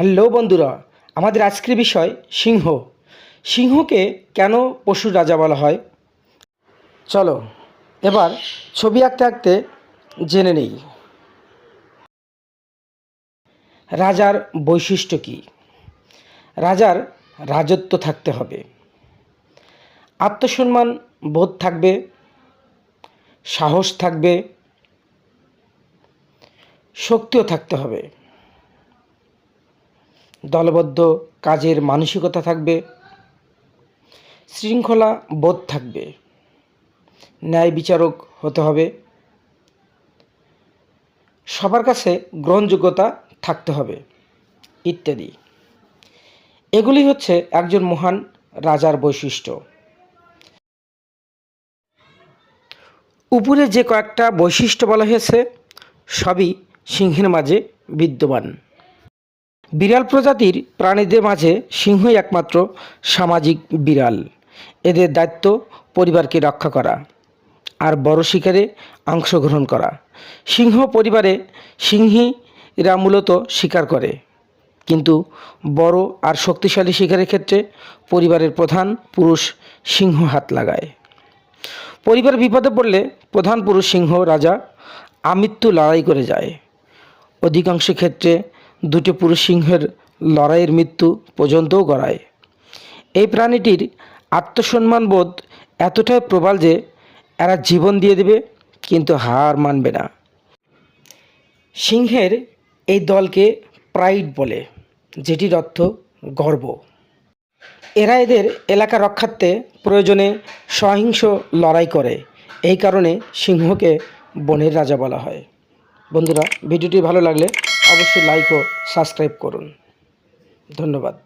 Hello বন্ধুরা, আমাদের আজকের বিষয় সিংহ। সিংহকে কেন পশুর রাজা বলা হয়? চলো, এবার ছবি আঁকতে আঁকতে জেনে নেই। রাজার বৈশিষ্ট্য কী? রাজার রাজত্ব থাকতে হবে। আত্মসম্মান বোধ থাকবে, সাহস থাকবে, শক্তিও থাকতে হবে। দলবদ্ধ কাজের মানসিকতা থাকবে, শৃঙ্খলা বোধ থাকবে, ন্যায় বিচারক হতে হবে, সবার কাছে গ্রহণযোগ্যতা থাকতে হবে, ইত্যাদি। এগুলি হচ্ছে একজন মহান রাজার বৈশিষ্ট্য। উপরে যে কয়েকটা বৈশিষ্ট্য বলা হয়েছে, সবই সিংহের মাঝে বিদ্যমান। বিড়াল প্রজাতির প্রাণীদের মাঝে সিংহই একমাত্র সামাজিক বিড়াল। এদের দায়িত্ব পরিবারকে রক্ষা করা আর বড় শিকারে অংশগ্রহণ করা। সিংহ পরিবারে সিংহীরা মূলত শিকার করে। কিন্তু বড় আর শক্তিশালী শিকারের ক্ষেত্রে পরিবারের প্রধান পুরুষ সিংহ হাত লাগায়। পরিবার বিপদে পড়লে প্রধান পুরুষ সিংহ রাজা আমৃত্যু লড়াই করে যায়। অধিকাংশ ক্ষেত্রে দুটি পুরুষ সিংহের লড়াইয়ের মৃত্যু পর্যন্তও গড়ায়। এই প্রাণীটির আত্মসম্মান বোধ এতটাই প্রবল যে এরা জীবন দিয়ে দেবে, কিন্তু হার মানবে না। সিংহের এই দলকে প্রাইড বলে, যেটির অর্থ গর্ব। এরা এদের এলাকা রক্ষার্থে প্রয়োজনে সহিংস লড়াই করে। এই কারণে সিংহকে বনের রাজা বলা হয়। বন্ধুরা, ভিডিওটি ভালো লাগলে অবশ্যই লাইক ও সাবস্ক্রাইব করুন। ধন্যবাদ।